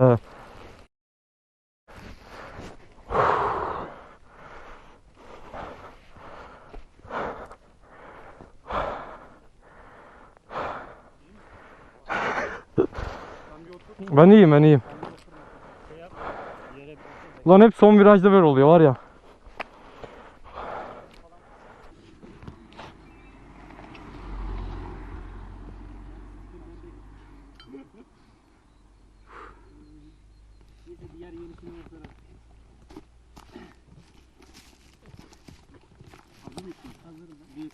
Uh, Ben iyiyim ben iyiyim. Lan hep son virajda böyle oluyor var ya.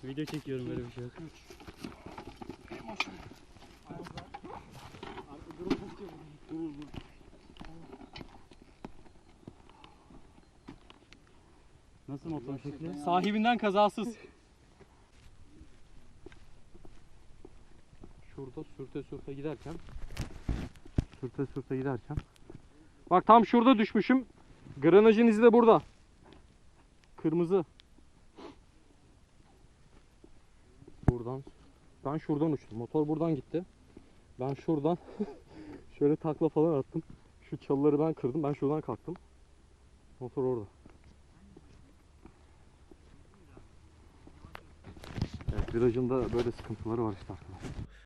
Video çekiyorum böyle bir şey yok. Nasıl motor şekli? Sahibinden kazasız. Şurada sürte sürte giderken sürte sürte giderken Bak tam şurada düşmüşüm. Granajın izi de burada. Kırmızı. Buradan. Ben şuradan uçtum. Motor buradan gitti. Ben şuradan şöyle takla falan attım. Şu çalıları ben kırdım. Ben şuradan kalktım. Motor orada. Virajında böyle sıkıntıları var işte arkadaşlar.